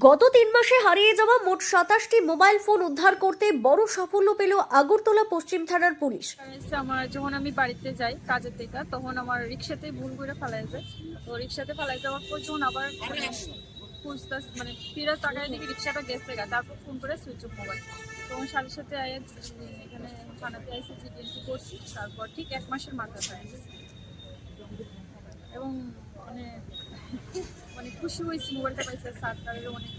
গত তিন মাসে হারিয়ে যাওয়া মোট সাতাশটি মোবাইল ফোন উদ্ধার করতে বড় সাফল্য পেল আগরতলা পশ্চিম থানার পুলিশ। আমার যখন আমি বাড়িতে যাই কাজের থেকে, তখন আমার রিক্সাতে ভুল করে ফেলাই যায়। তো রিক্সাতে ফেলাই যাওয়ার পর যখন আবার মানে খুঁজতে মানে ফিরে তাকায় দেখি রিক্সাটা গেছে গা, তারপর ফোন করে সুইচ অফ মোবাইল তখন সাথে সাথে এখানে থানাতে আইসি জিডি করছি, তারপর ঠিক এক মাসের মাথায় আইসি এবং মানে খুশি হয়েছি, মোবাইলটা পাইছে স্যার তাদের অনেক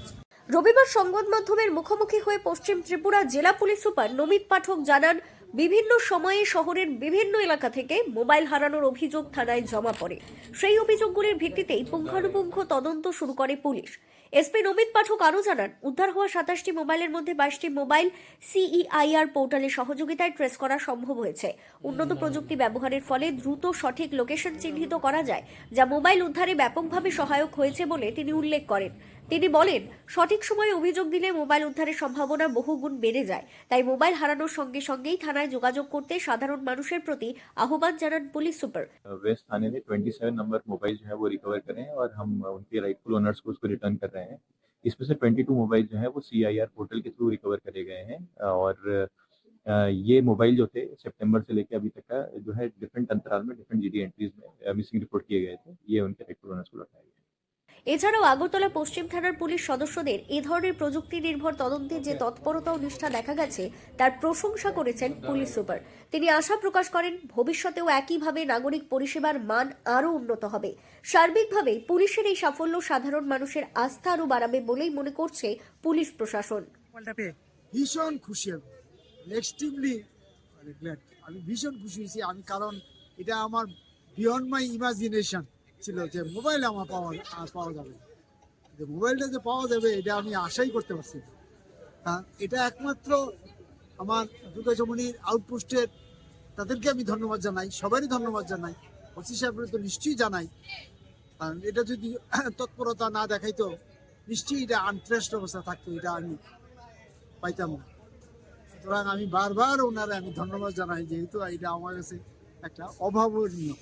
রবিবার সংবাদ মাধ্যমের মুখোমুখি হয়ে পশ্চিম ত্রিপুরা জেলা পুলিশ সুপার নমিত পাঠক জানান বিভিন্ন সময়ে শহরের বিভিন্ন এলাকা থেকে মোবাইল হারানোর অভিযোগ থানায় জমা পড়ে। সেই অভিযোগগুলির ভিত্তিতেই পুঙ্খানুপুঙ্খ তদন্ত শুরু করে পুলিশ। এসপি নমিত পাঠক আরও জানান, উদ্ধার হওয়া সাতাশটি মোবাইলের মধ্যে বাইশটি মোবাইল সিইআইআর পোর্টালের সহযোগিতায় ট্রেস করা সম্ভব হয়েছে। উন্নত প্রযুক্তি ব্যবহারের ফলে দ্রুত সঠিক লোকেশন চিহ্নিত করা যায়, যা মোবাইল উদ্ধারে ব্যাপকভাবে সহায়ক হয়েছে বলে তিনি উল্লেখ করেন। তিনি বলেন সঠিক সময়ে অভিযোগ দিলে মোবাইল উদ্ধারের সম্ভাবনা বহুগুণ বেড়ে যায় তাই মোবাইল হারানোর সঙ্গে সঙ্গেই থানায় যোগাযোগ করতে সাধারণ মানুষের প্রতি আহ্বান জানান পুলিশ সুপার वेस्ट थाने ने 27 नंबर मोबाइल जो है वो रिकवर करें और हम उनके राइटफुल ओनर्स को उसको रिटर्न कर रहे हैं इसमें से 22 मोबाइल जो है वो सी पोर्टल के थ्रू रिकवर करे गए हैं और अ, ये मोबाइल जो थे सितंबर से लेकर अभी तक का जो है डिफरेंट अंतराल में डिफरेंट जीडी एंट्रीज में मिसिंग रिपोर्ट किए गए थे ये उनके राइटफुल ओनर्स को लौटाए गए এছাড়াও আগরতলা পশ্চিম থানার পুলিশ সদস্যদের এ ধরনের প্রযুক্তি নির্ভর তদন্তে যে তৎপরতা ও নিষ্ঠা দেখা গেছে তার প্রশংসা করেছেন পুলিশ সুপার। তিনি আশা প্রকাশ করেন ভবিষ্যতেও একইভাবে নাগরিক পরিষেবার মান আরও উন্নত হবে। সার্বিকভাবে পুলিশের এই সাফল্য সাধারণ মানুষের আস্থা আরও বাড়াবে বলেই মনে করছে পুলিশ প্রশাসন। ভীষণ খুশি এক্সট্রিমলি আমি ভীষণ খুশি হয়েছি। আমি কারণ এটা আমার বিয়ন্ড মাই ইমাজিনেশন ছিল যে মোবাইল আমার পাওয়া পাওয়া যাবে যে মোবাইলটা যে পাওয়া যাবে, এটা আমি আশাই করতে পারছি না। হ্যাঁ এটা একমাত্র আমার দুর্গাচমনির আউটপোস্টের তাদেরকে আমি ধন্যবাদ জানাই, সবারই ধন্যবাদ জানাই। ওসি সাহেবের তো নিশ্চয়ই জানাই কারণ এটা যদি তৎপরতা না দেখাইতো, নিশ্চয়ই এটা আনট্রেস্ট অবস্থা থাকতো, এটা আমি পাইতাম না। সুতরাং আমি বারবার ওনারা আমি ধন্যবাদ জানাই, যেহেতু এটা আমার কাছে একটা অভাবনীয়।